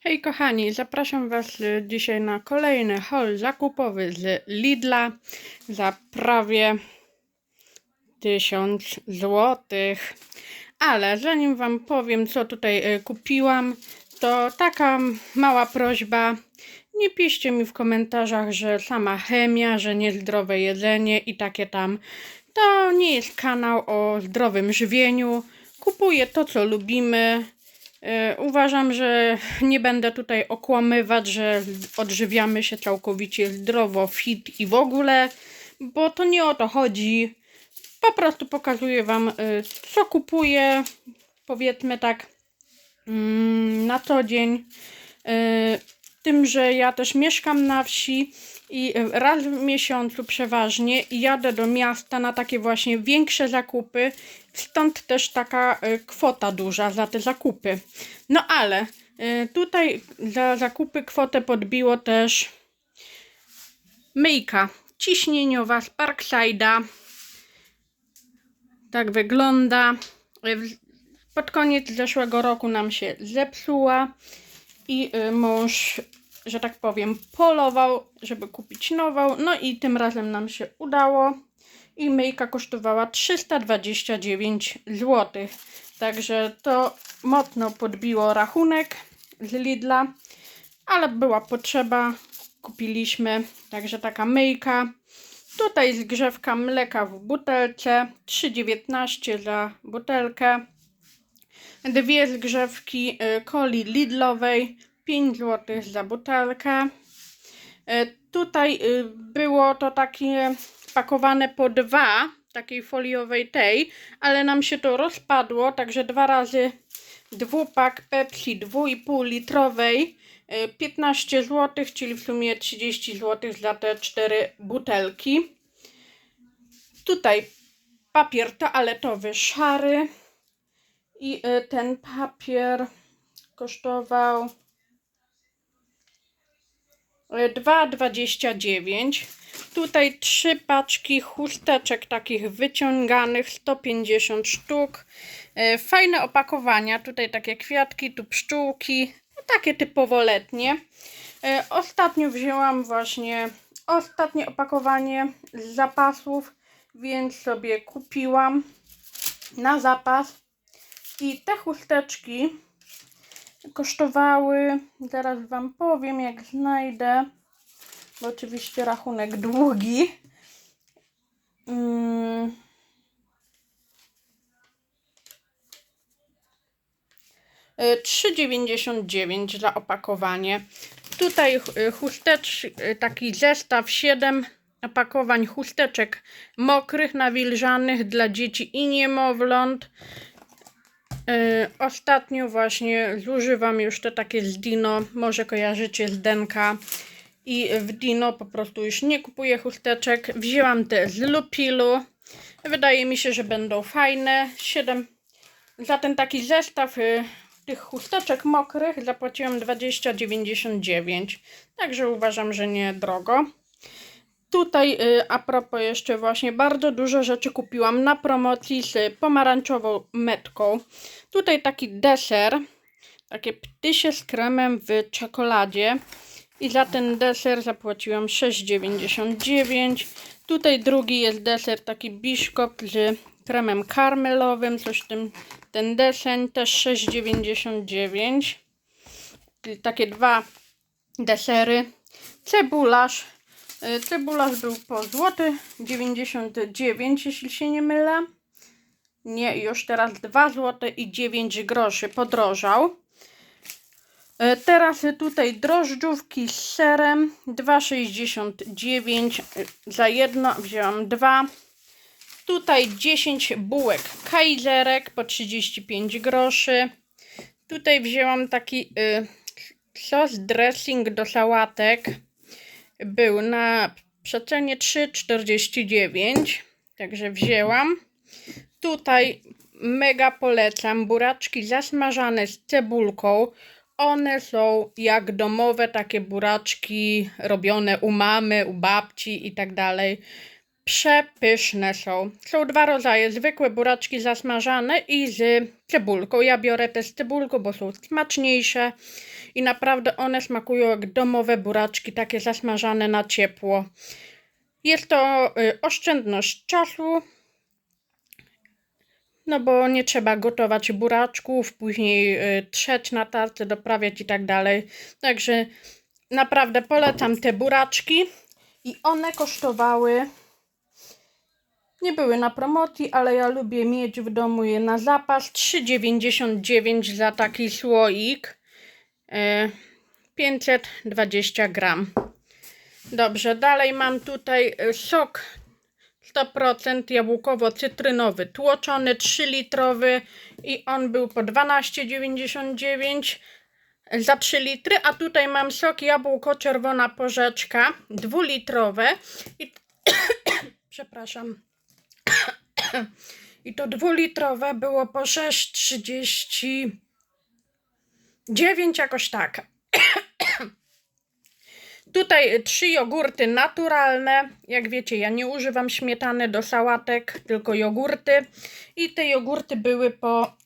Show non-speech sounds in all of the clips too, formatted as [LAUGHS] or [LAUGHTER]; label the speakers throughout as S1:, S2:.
S1: Hej kochani, zapraszam Was y, dzisiaj na kolejny haul zakupowy z Lidla za prawie 1000 złotych. Ale zanim Wam powiem, co tutaj y, kupiłam, to taka mała prośba. Nie piszcie mi w komentarzach, że sama chemia, że niezdrowe jedzenie i takie tam. To nie jest kanał o zdrowym żywieniu. Kupuję to, co lubimy. E, Uważam, że [LAUGHS] nie będę tutaj okłamywać, że odżywiamy się całkowicie zdrowo, fit i w ogóle, bo to nie o to chodzi. Po prostu pokazuję Wam, e, co kupuję, powiedzmy tak, mm, na co dzień. E, Tym, że ja też mieszkam na wsi i e, raz w miesiącu przeważnie jadę do miasta na takie właśnie większe zakupy, stąd też taka e, kwota duża za te zakupy. No ale e, tutaj za zakupy kwotę podbiło też myjka ciśnieniowa z Parkside'a. Tak wygląda. Pod koniec zeszłego roku nam się zepsuła i mąż, że tak powiem, polował, żeby kupić nową. No i tym razem nam się udało. I myjka kosztowała 329 zł. Także to mocno podbiło rachunek z Lidla, ale była potrzeba, kupiliśmy. Także taka myjka. Tutaj zgrzewka mleka w butelce, 3,19 za butelkę dwie zgrzewki y, coli Lidlowej, 5 zł za butelkę. Y, Tutaj y, było to takie pakowane po dwa, takiej foliowej tej, ale nam się to rozpadło, także dwa razy dwupak Pepsi 2,5 litrowej, y, 15 zł, czyli w sumie 30 zł za te cztery butelki. Tutaj papier toaletowy szary, i y, ten papier kosztował 2,29. Tutaj trzy paczki chusteczek takich wyciąganych, 150 sztuk. Y, Fajne opakowania, tutaj takie kwiatki, tu pszczółki, no takie typowo letnie. Y, Ostatnio wzięłam właśnie ostatnie opakowanie z zapasów, więc sobie kupiłam na zapas. I te chusteczki kosztowały, zaraz Wam powiem, jak znajdę, bo oczywiście rachunek długi. Mm. Y, 3,99 za opakowanie. Tutaj y, chustecz, y, taki zestaw 7 opakowań chusteczek mokrych, nawilżanych dla dzieci i niemowląt. Yy, ostatnio właśnie zużywam już te takie z Dino, może kojarzycie z Denka. I w Dino po prostu już nie kupuję chusteczek. Wzięłam te z Lupilu. Wydaje mi się, że będą fajne. 7 za ten taki zestaw y, tych chusteczek mokrych zapłaciłam 20,99. Także uważam, że nie drogo. Tutaj y, a propos jeszcze właśnie bardzo dużo rzeczy kupiłam na promocji z pomarańczową metką. Tutaj taki deser, takie ptysie z kremem w czekoladzie. I za ten deser zapłaciłam 6,99. Tutaj drugi jest deser taki biszkop z kremem karmelowym, coś w tym ten deseń też 6,99. Czyli takie dwa desery. Cebularz. Y, Cebularz był po złoty 99, jeśli się nie mylę. Nie, już teraz 2 zł i 9 groszy podrożał. E, Teraz tutaj drożdżówki z serem 2,69 za jedno, wzięłam dwa. Tutaj 10 bułek kajzerek po 35 groszy. Tutaj wzięłam taki y, sos dressing do sałatek. Był na przecenie 3,49, także wzięłam. Tutaj mega polecam buraczki zasmażane z cebulką. One są jak domowe takie buraczki robione u mamy, u babci i tak dalej. Przepyszne są. Są dwa rodzaje, zwykłe buraczki zasmażane i z cebulką. Ja biorę te z cebulką, bo są smaczniejsze i naprawdę one smakują jak domowe buraczki, takie zasmażane na ciepło. Jest to y, oszczędność czasu, no bo nie trzeba gotować buraczków, później y, trzeć na tarce, doprawiać i tak dalej. Także naprawdę polecam te buraczki i one kosztowały nie były na promocji, ale ja lubię mieć w domu je na zapas. 3,99 za taki słoik. E, 520 gram. Dobrze, dalej mam tutaj e, sok 100% jabłkowo-cytrynowy, tłoczony 3 litrowy i on był po 12,99 za 3 litry, a tutaj mam sok jabłko-czerwona porzeczka 2 litrowe i [COUGHS] przepraszam [COUGHS] i to dwulitrowe było po 6,39 jakoś tak. [CLEARS THROAT] Tutaj trzy jogurty naturalne. Jak wiecie, ja nie używam śmietany do sałatek, tylko jogurty. I te jogurty były po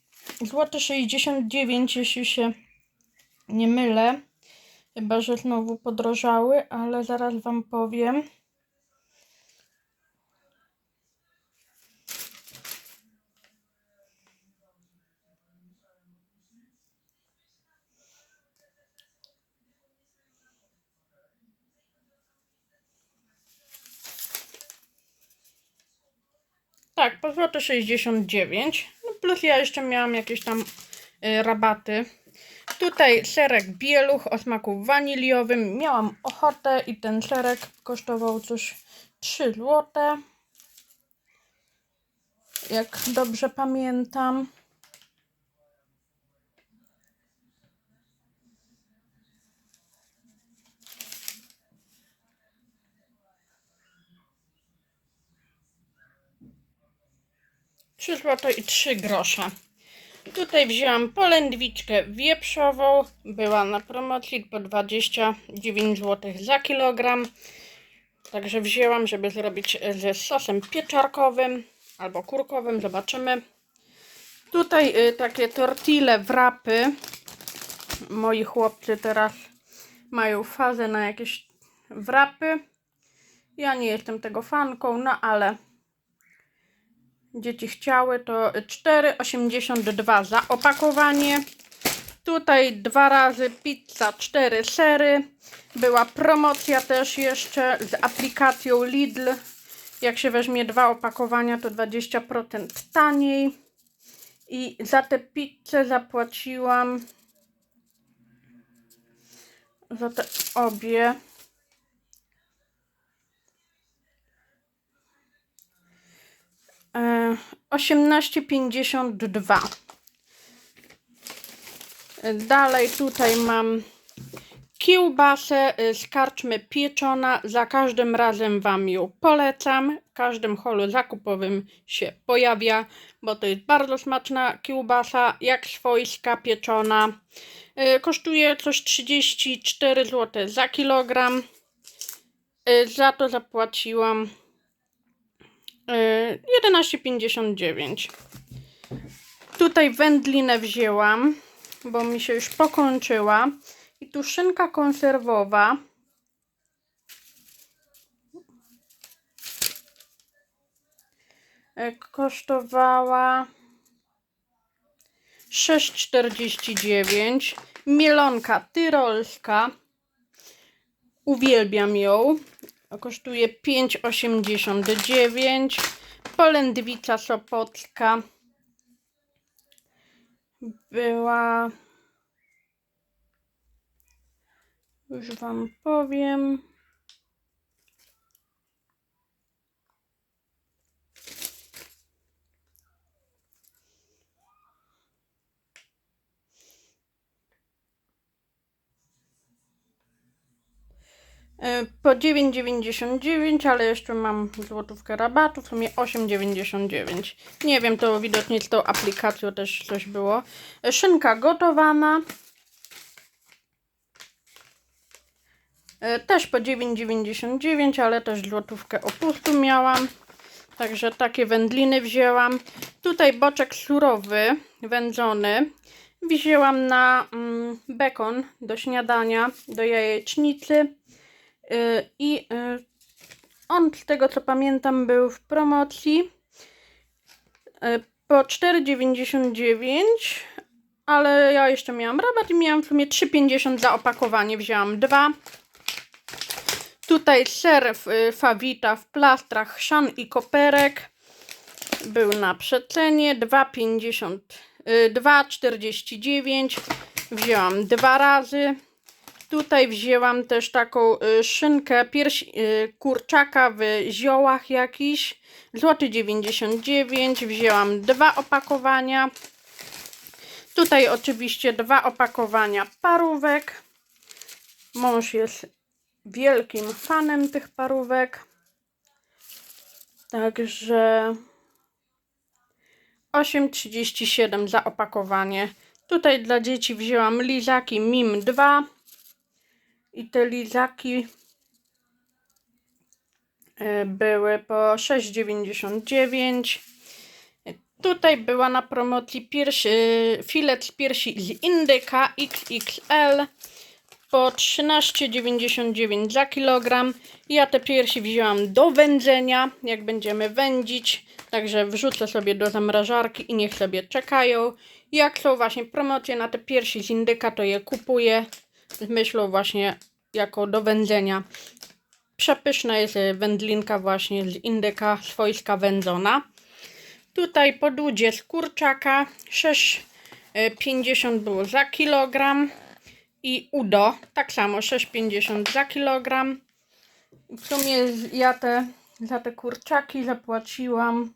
S1: złote 69, jeśli się nie mylę. Chyba, że znowu podrożały, ale zaraz Wam powiem. Tak, po złote 69. No plus ja jeszcze miałam jakieś tam y, rabaty. Tutaj serek bieluch o smaku waniliowym. Miałam ochotę i ten serek kosztował coś 3 złote. Jak dobrze pamiętam. Trzy złote i trzy grosze. Tutaj wzięłam polędwiczkę wieprzową. Była na promocji po 29 zł za kilogram. Także wzięłam, żeby zrobić ze sosem pieczarkowym albo kurkowym. Zobaczymy. Tutaj y, takie tortille wrapy. Moi chłopcy teraz mają fazę na jakieś wrapy. Ja nie jestem tego fanką, no ale dzieci chciały, to 4,82 za opakowanie. Tutaj dwa razy pizza, cztery sery. Była promocja też jeszcze z aplikacją Lidl. Jak się weźmie dwa opakowania, to 20% taniej. I za tę pizzę zapłaciłam za te obie 18,52. Dalej tutaj mam kiełbasę y, z karczmy pieczona. Za każdym razem Wam ją polecam. W każdym holu zakupowym się pojawia, bo to jest bardzo smaczna kiełbasa, jak swojska pieczona. Y, Kosztuje coś 34 zł za kilogram. Y, Za to zapłaciłam y, 11,59. Tutaj wędlinę wzięłam, bo mi się już pokończyła. I tu szynka konserwowa. e, Kosztowała 6,49. Mielonka tyrolska. Uwielbiam ją. Kosztuje 5,89. Polędwica sopocka była Już Wam powiem. Po 9,99, ale jeszcze mam złotówkę rabatu, w sumie 8,99. Nie wiem, to widocznie z tą aplikacją też coś było. E, Szynka gotowana. E, Też po 9,99, ale też złotówkę opustu miałam. Także takie wędliny wzięłam. Tutaj boczek surowy, wędzony. Wzięłam na mm, bekon do śniadania, do jajecznicy. Y, I y, on, z tego co pamiętam, był w promocji y, po 4,99, ale ja jeszcze miałam rabat i miałam w sumie 3,50 za opakowanie. Wzięłam dwa. Tutaj ser Fawita w plastrach, chrzan i koperek. Był na przecenie 2,50, y, 2,49. Wzięłam dwa razy. Tutaj wzięłam też taką y, szynkę pierś y, kurczaka w ziołach jakiś. Złoty 99. Wzięłam dwa opakowania. Tutaj oczywiście dwa opakowania parówek. Mąż jest wielkim fanem tych parówek. Także 8,37 za opakowanie. Tutaj dla dzieci wzięłam lizaki MIM 2 i te lizaki e, były po 6,99. Tutaj była na promocji piersi, e, filet piersi z indyka XXL po 13,99 za kilogram. Ja te piersi wzięłam do wędzenia, jak będziemy wędzić. Także wrzucę sobie do zamrażarki i niech sobie czekają. Jak są właśnie promocje na te piersi z indyka, to je kupuję z myślą właśnie jako do wędzenia. Przepyszna jest e, wędlinka właśnie z indyka swojska wędzona. Tutaj podłudzie z kurczaka 6,50 było za kilogram i udo tak samo 6,50 za kilogram. W sumie ja te za te kurczaki zapłaciłam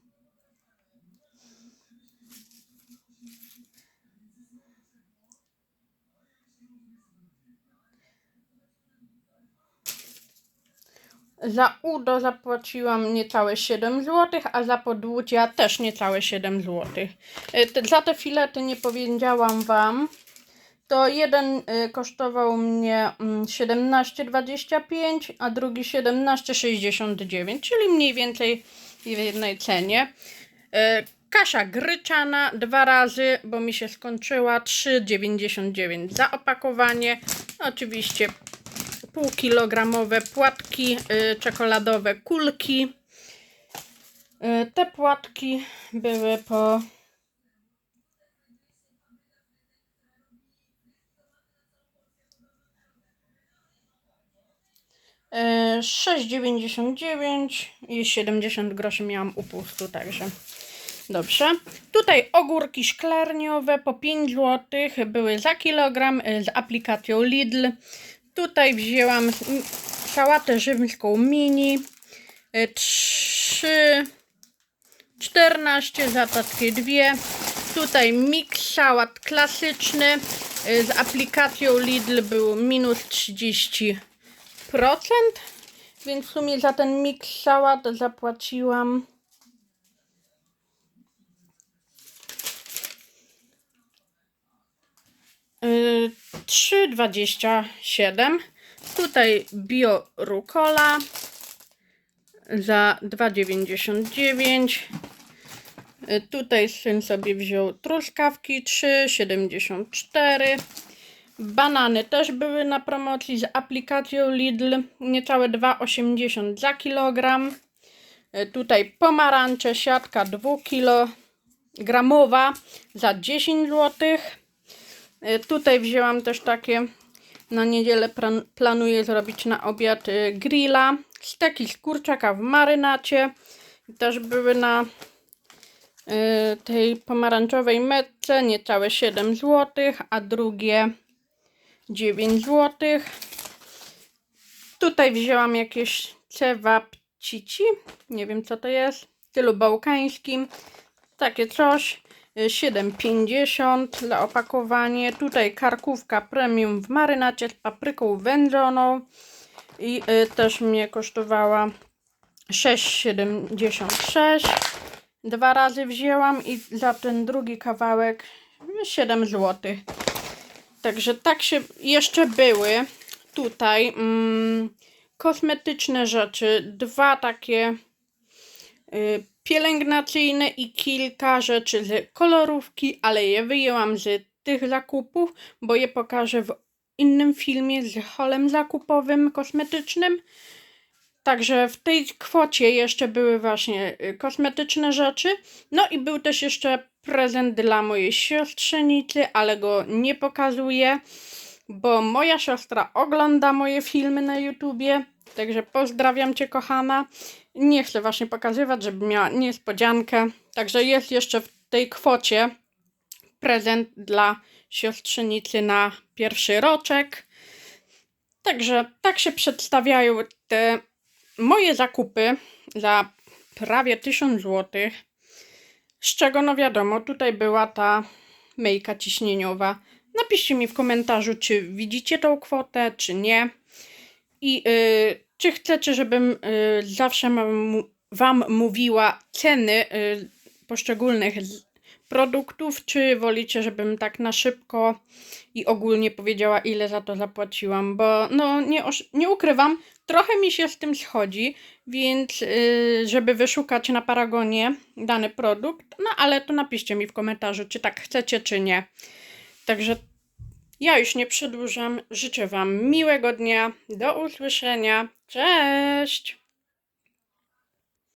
S1: Za udo zapłaciłam niecałe 7 zł, a za podłudzia też niecałe 7 zł. E, Za te filety nie powiedziałam Wam. To jeden y, kosztował mnie mm, 17,25, a drugi 17,69, czyli mniej więcej w jednej cenie. E, Kasza gryczana dwa razy, bo mi się skończyła 3,99 za opakowanie. Oczywiście półkilogramowe płatki y, czekoladowe kulki. Y, te płatki były po y, 6,99 i 70 groszy miałam upustu, także dobrze. Tutaj ogórki szklarniowe po 5 zł były za kilogram z aplikacją Lidl. Tutaj wzięłam sałatę rzymską mini. y, 3, 14 za takie dwie. Tutaj miks sałat klasyczny. y, Z aplikacją Lidl był minus 30%. Więc w sumie za ten miks sałat zapłaciłam 3,27. Tutaj bio rukola za 2,99. Y, Tutaj syn sobie wziął truskawki 3,74. Banany też były na promocji z aplikacją Lidl. Niecałe 2,80 za kilogram. Tutaj pomarańcze, siatka 2 kilogramowa za 10 zł. Y, Tutaj wzięłam też takie, na niedzielę plan- planuję zrobić na obiad y, grilla. Steki z kurczaka w marynacie. Też były na y, tej pomarańczowej metce niecałe 7 zł, a drugie 9 zł. Tutaj wzięłam jakieś cewapcici, nie wiem co to jest, w stylu bałkańskim. Takie coś. Y, 7,50 za opakowanie. Tutaj karkówka premium w marynacie z papryką wędzoną. I y, też mnie kosztowała 6,76. Dwa razy wzięłam i za ten drugi kawałek 7 zł. Także tak się jeszcze były tutaj mm, kosmetyczne rzeczy, dwa takie y, pielęgnacyjne i kilka rzeczy z kolorówki, ale je wyjęłam z tych zakupów, bo je pokażę w innym filmie z holem zakupowym kosmetycznym. Także w tej kwocie jeszcze były właśnie y, kosmetyczne rzeczy. No i był też jeszcze prezent dla mojej siostrzenicy, ale go nie pokazuję, bo moja siostra ogląda moje filmy na YouTubie. Także pozdrawiam cię, kochana. Nie chcę właśnie pokazywać, żeby miała niespodziankę. Także jest jeszcze w tej kwocie prezent dla siostrzenicy na pierwszy roczek. Także tak się przedstawiają te moje zakupy za prawie 1000 zł. Z czego, no wiadomo, tutaj była ta myjka ciśnieniowa. Napiszcie mi w komentarzu, czy widzicie tą kwotę, czy nie. I y, czy chcecie, żebym y, zawsze mam, Wam mówiła ceny y, poszczególnych produktów, czy wolicie, żebym tak na szybko i ogólnie powiedziała, ile za to zapłaciłam, bo no nie, nie ukrywam, trochę mi się z tym schodzi, więc żeby wyszukać na Paragonie dany produkt, no ale to napiszcie mi w komentarzu, czy tak chcecie, czy nie. Także ja już nie przedłużam. Życzę Wam miłego dnia. Do usłyszenia. Cześć!